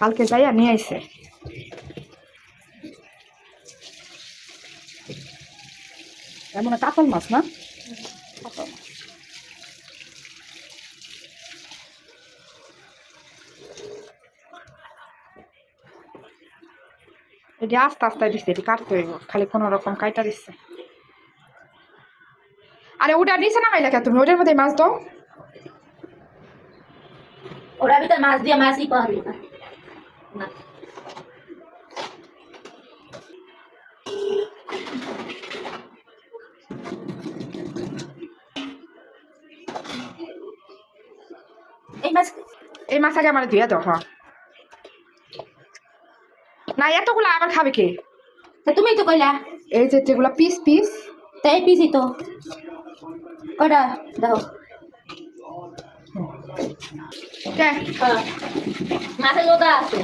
কালকে যাইয়া নিয়ে আইছে এমন কাতল মাছ না এটি আস্তে আস্তে দিচ্ছে এটি কাটতে হইব খালি কোনো রকম কাইটা দিচ্ছে আরে ওটা নিচে নামাইলে কে তুমি ওটার মধ্যে মাছ দাও ওরা ভিতর মাছ দিয়ে মাছই পাওয়া না না এই মাছ এই মাছ আগে আমার ধুয়ে দাও হ্যাঁ না এতগুলো আবার খাবে কে? তুমি তো কইলা। এই যে যেগুলো পিস পিস তাই পিসি তো। ওটা দাও। কে? হ্যাঁ। মাছে লোদা আছে।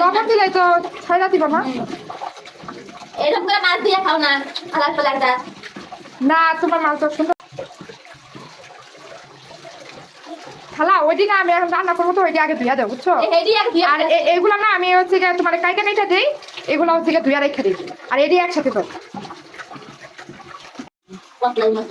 লবণ দিলে তো ছাইরা দিব না এরকম করে মাছ দিয়ে খাও না। আলাদা না তোমার মাছ তো খালা ওইদিকে আমি এখন রান্না করব তো ওইটা আগে ধুয়া দেবো বুঝছ? আর এগুলো না আমি হচ্ছে গিয়ে তোমার কাইটা কাইটা দিই এগুলো হচ্ছে গিয়ে ধুয়া রেখে দিই। আর এটি একসাথে তো পটলাই মাছ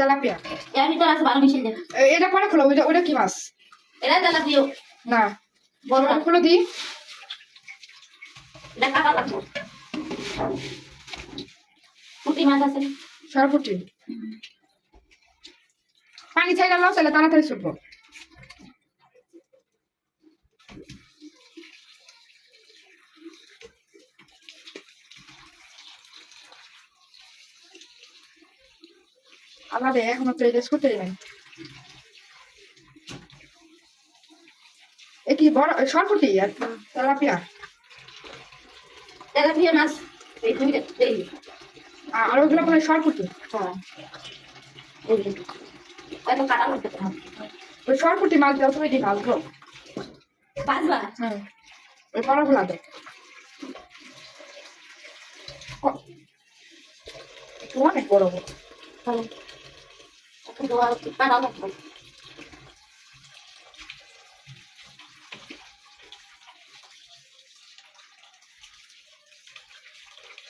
তেলাপিয়া? এর ভিতর আছে ভালো মিশিয়ে দে। এটা পরে খোলো ওইটা ওইটা কি মাছ? এটা তেলাপিয়া। না। বড় বড় খুলো দিই এটা কাকা লাগবে পুঁটি মাছ আছে। সরপুটি। পানি ছাই লাও তাহলে তাড়াতাড়ি শুকবো আমাদের এখনও তো এটা শুতে নাই। এ কি বড় সরপুটি আর তেলাপিয়া? তেলাপিয়া মাছ। এই আর ওগুলো মানে সরপুটি হ্যাঁ। ওই সরপুটি মাছ তুমি ভাজবো ওই দাও। অনেক বড় বড় হ্যাঁ এখন তো আর কাটা লাগবে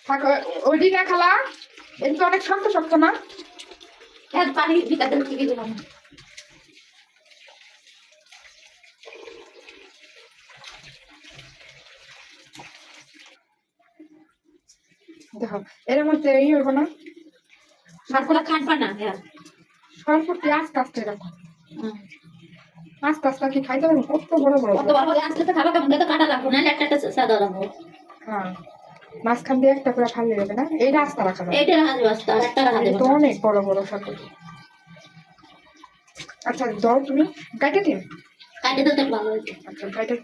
থাক ওই খালা এটা অনেক শক্ত শক্ত না? এর পানি ভিতরে ঢুকে দিলাম দেখো এর মধ্যে এই হইব না? মাছগুলো কাটবা না হ্যাঁ। সরপুটি আস্তে আস্তে রাখো হুম। আস্তে আস্তে কি খাইতে পারব? কত বড় বড় কত বড় হলে আসলে তো খাবার কেমন তো কাটা লাগবে না একটা একটা সাদা রাখব হ্যাঁ মাঝখান দিয়ে একটা করে ফালিয়ে দেবে না এই রাস্তা রাখা যাবে। এইটা রাখা যাবে আস্তে, একটা রাখা যাবে তো অনেক বড় বড় সরপুটি আচ্ছা দাও তুমি। কাটে দিন। কাটে দিতে ভালো আচ্ছা কাটে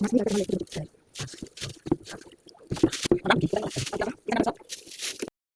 Mas, ini akan balik